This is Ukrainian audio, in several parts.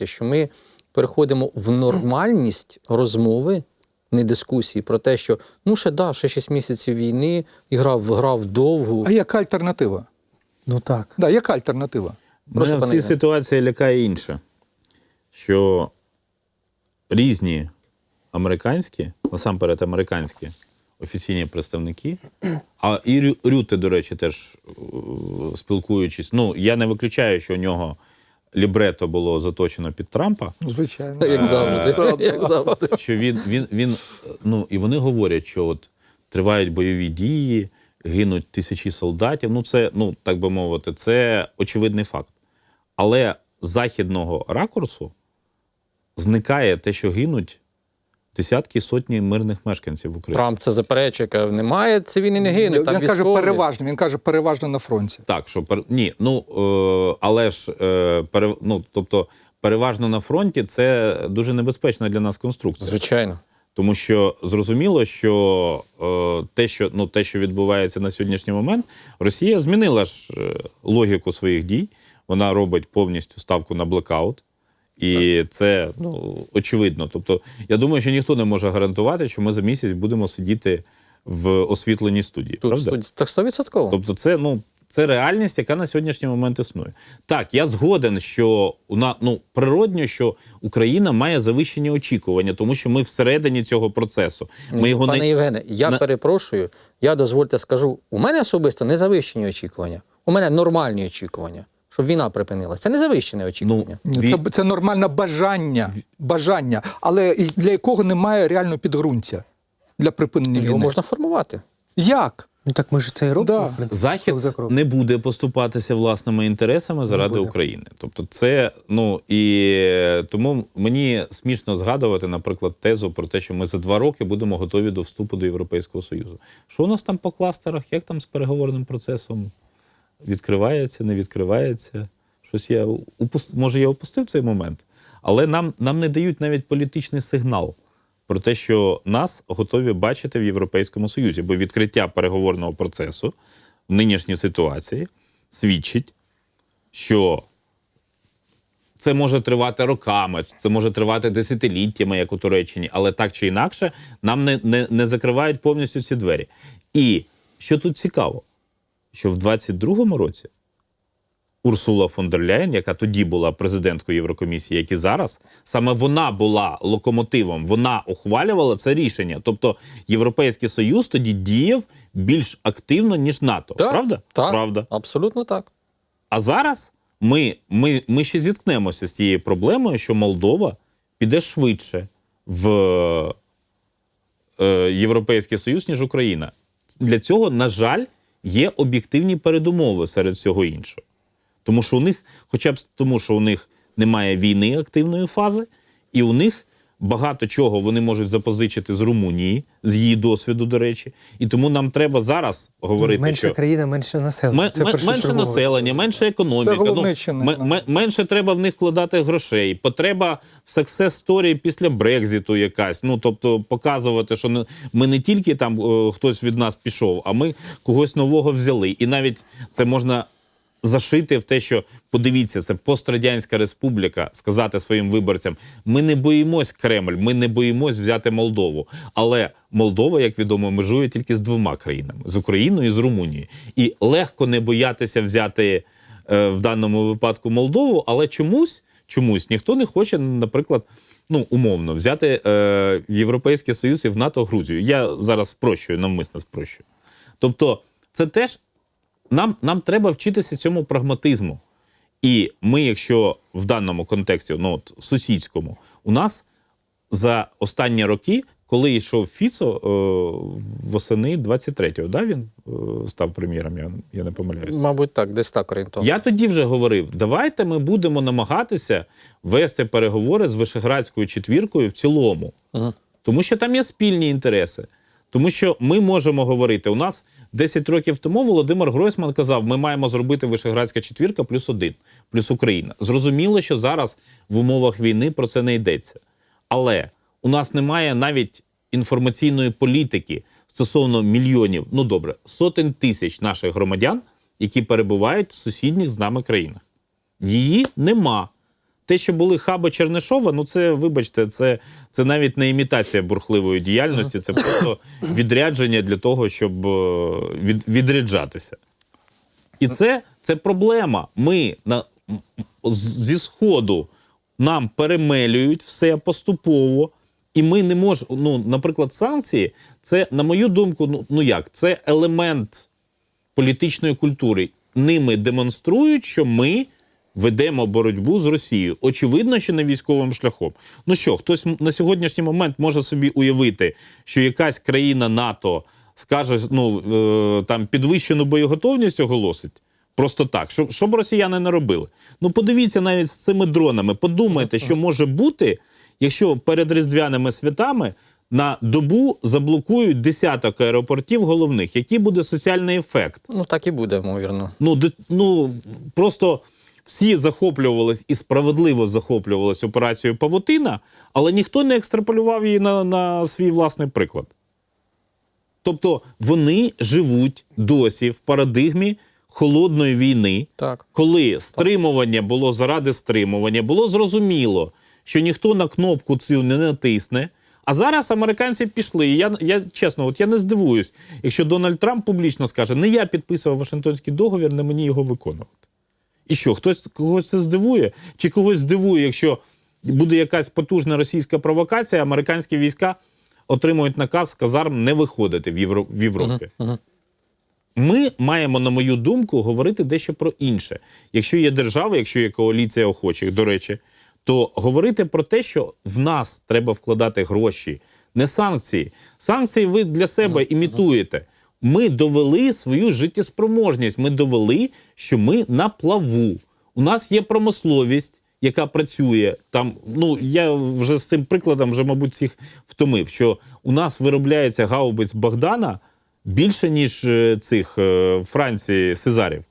ситуація, що ми переходимо в нормальність розмови, не дискусії про те, що ну ще да, ще 6 місяців війни, і грав, грав довго. А яка альтернатива? Ну так. Да, яка альтернатива? Прошу, Мене в цій ситуації лякає інше, що різні американські, насамперед американські офіційні представники, а і Рю- Рюте, до речі, теж е, спілкуючись, ну я не виключаю, що у нього лібрето було заточено під Трампа. Звичайно. Як завжди. Як завжди. що він, він, він, ну, і вони говорять, що от тривають бойові дії, гинуть тисячі солдатів. Ну, це, ну, так би мовити, це очевидний факт. Але з західного ракурсу зникає те, що гинуть десятки сотні мирних мешканців в Україні. Трамп це заперечує, каже, немає цивільні не гинуть. Там він каже переважно, він каже переважно на фронті. Так, що пер... ні, ну е, але ж е, пере... ну, тобто, переважно на фронті це дуже небезпечна для нас конструкція. Звичайно. Тому що зрозуміло, що е, те, що ну те, що відбувається на сьогоднішній момент, Росія змінила ж е, логіку своїх дій. Вона робить повністю ставку на блекаут. І це ну, очевидно. Тобто, я думаю, що ніхто не може гарантувати, що ми за місяць будемо сидіти в освітленій студії. Тут правда? студ- так 100%. Тобто, це ну це реальність, яка на сьогоднішній момент існує. Так, я згоден, що у на ну природньо, що Україна має завищені очікування, тому що ми всередині цього процесу. Ми його Пане не Євгене, я на- перепрошую, я дозвольте скажу, у мене особисто не завищені очікування. У мене нормальні очікування, щоб війна припинилася. Це не завищене очікування. ну ві- Це, це нормальне бажання, бажання, але для якого немає реального підґрунтя для припинення Його можна формувати. Як? Ну так ми ж це і робимо. Да. в принципі, Захід не буде поступатися власними інтересами заради. України. Тобто, це ну і тому мені смішно згадувати, наприклад, тезу про те, що ми за два роки будемо готові до вступу до Європейського Союзу. Що у нас там по кластерах? Як там з переговорним процесом? Відкривається, не відкривається? Щось я упус... може я опустив цей момент, але нам, нам не дають навіть політичний сигнал про те, що нас готові бачити в Європейському Союзі, бо відкриття переговорного процесу в нинішній ситуації свідчить, що це може тривати роками, це може тривати десятиліттями, як у Туреччині, але так чи інакше, нам не, не, не закривають повністю ці двері. І що тут цікаво, що в 22-му році Урсула фон дер Ляєн, яка тоді була президенткою Єврокомісії, як і зараз, саме вона була локомотивом, вона ухвалювала це рішення. Тобто Європейський Союз тоді діяв більш активно, ніж НАТО. Правда? Так, Правда. Абсолютно так. А зараз ми, ми, ми ще зіткнемося з тією проблемою, що Молдова піде швидше в е, Європейський Союз, ніж Україна. Для цього, на жаль, є об'єктивні передумови серед всього іншого. Тому що у них, хоча б тому, що у них немає війни активної фази, і у них багато чого вони можуть запозичити з Румунії, з її досвіду, до речі. І тому нам треба зараз говорити, менша що країна, менше населення. Ме- Це ме- менше населення, менше економіка. Це головне ме- да. менше треба в них вкладати грошей. Потреба в success story після Брекзиту якась. Ну тобто показувати, що не- ми не тільки там е, хтось від нас пішов, а ми когось нового взяли. І навіть це можна. Зашити в те, що подивіться, це пострадянська республіка, сказати своїм виборцям: ми не боїмось Кремль, ми не боїмось взяти Молдову. Але Молдова, як відомо, межує тільки з двома країнами: з Україною і з Румунією. І легко не боятися взяти е, в даному випадку Молдову, але чомусь, чомусь ніхто не хоче, наприклад, ну умовно, взяти е, Європейський Союз і в НАТО Грузію. Я зараз спрощую, навмисно спрощую. Тобто, це теж нам, нам треба вчитися цьому прагматизму. І ми, якщо в даному контексті, ну от сусідському, у нас за останні роки, коли йшов Фіцо е, восени 23-го, да, він е, став прем'єром, я, я не помиляюсь. Мабуть, так, десь так орієнтовно. Я тоді вже говорив: давайте ми будемо намагатися вести переговори з Вишеградською четвіркою в цілому, Мгм. тому що там є спільні інтереси. Тому що ми можемо говорити, у нас 10 років тому Володимир Гройсман казав, ми маємо зробити Вишеградська четвірка плюс один, плюс Україна. Зрозуміло, що зараз в умовах війни про це не йдеться. Але у нас немає навіть інформаційної політики стосовно мільйонів, ну добре, сотень тисяч наших громадян, які перебувають в сусідніх з нами країнах. Її нема. Те, що були хаби Чернишова, ну це, вибачте, це, це навіть не імітація бурхливої діяльності, це просто відрядження для того, щоб е, від, відряджатися. І це, це проблема. Ми на, зі сходу нам перемелюють все поступово, і ми не можемо. Ну, наприклад, санкції, це, на мою думку, ну, ну як, це елемент політичної культури. Ними демонструють, що ми ведемо боротьбу з Росією. Очевидно, що не військовим шляхом. Ну що, хтось на сьогоднішній момент може собі уявити, що якась країна НАТО скаже, ну е, там підвищену боєготовність оголосить. Просто так, що, що б росіяни не робили. Ну, подивіться навіть з цими дронами. Подумайте, що може бути, якщо перед різдвяними святами на добу заблокують десяток аеропортів головних. Який буде соціальний ефект? Ну так і буде, ймовірно. Ну, ну просто всі захоплювались і справедливо захоплювались операцією Павутина, але ніхто не екстраполював її на, на свій власний приклад. Тобто вони живуть досі в парадигмі холодної війни, Так. коли стримування було заради стримування, було зрозуміло, що ніхто на кнопку цю не натисне. А зараз американці пішли. І я, я чесно, от я не здивуюсь, якщо Дональд Трамп публічно скаже: не я підписував Вашингтонський договір, не мені його виконувати. І що, хтось когось це здивує? Чи когось здивує, якщо буде якась потужна російська провокація, американські війська отримують наказ казарм не виходити в, Євро, в Європі? Ми маємо, на мою думку, говорити дещо про інше. Якщо є держава, якщо є коаліція охочих, до речі, то говорити про те, що в нас треба вкладати гроші, не санкції. Санкції ви для себе імітуєте. Ми довели свою життєспроможність. Ми довели, що ми на плаву. У нас є промисловість, яка працює там. Ну я вже з цим прикладом вже, мабуть, всіх втомив, що у нас виробляється гаубиць Богдана більше, ніж е, цих е, Франції Сезарів.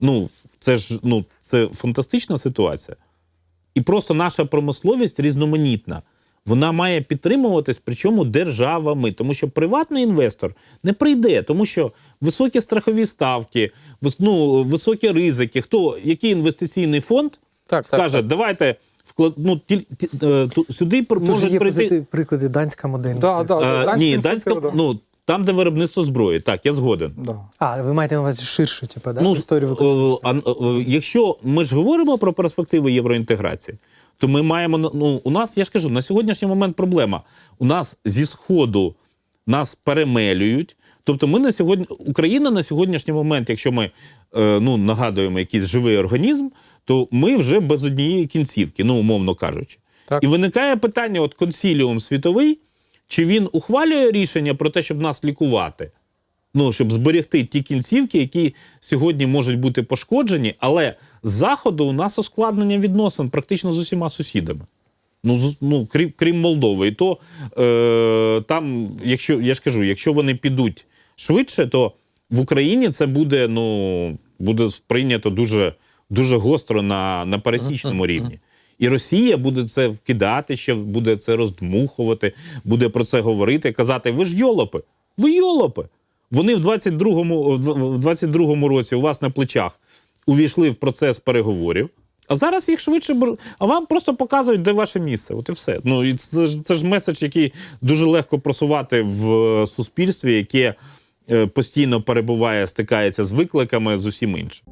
Ну, це ж ну, це фантастична ситуація. І просто наша промисловість різноманітна. Вона має підтримуватись, причому державами, тому що приватний інвестор не прийде, тому що високі страхові ставки, ну, високі ризики. Хто який інвестиційний фонд Так, так, скаже, так. давайте вклад... ну, ті, ті, е, сюди можуть є прийти. приклади данська модель. Да, да, Е, данська ні, данська, ну там, де виробництво зброї, так, я згоден. Да. А, ви маєте на увазі ширше, типу, да? Ну, історію виконання. е, а, е, якщо ми ж говоримо про перспективи євроінтеграції, то ми маємо ну, у нас, я ж кажу, на сьогоднішній момент проблема. У нас зі сходу нас перемелюють. Тобто, ми на сьогодні Україна на сьогоднішній момент, якщо ми е, ну, нагадуємо якийсь живий організм, то ми вже без однієї кінцівки, ну умовно кажучи. Так. І виникає питання: от консіліум світовий, чи він ухвалює рішення про те, щоб нас лікувати? ну, щоб зберегти ті кінцівки, які сьогодні можуть бути пошкоджені, але з заходу у нас ускладнення відносин практично з усіма сусідами. Ну, з- ну крім, крім Молдови. І то е, там, якщо я ж кажу, якщо вони підуть швидше, то в Україні це буде, ну, буде сприйнято дуже, дуже гостро на, на пересічному рівні. І Росія буде це вкидати ще, буде це роздмухувати, буде про це говорити, казати: ви ж йолопи, ви йолопи. Вони в 22-му, в- в 22-му році у вас на плечах увійшли в процес переговорів. А зараз їх швидше бр. А вам просто показують, де ваше місце. От і все. Ну і це це ж меседж, який дуже легко просувати в е, суспільстві, яке е, постійно перебуває, стикається з викликами з усім іншим.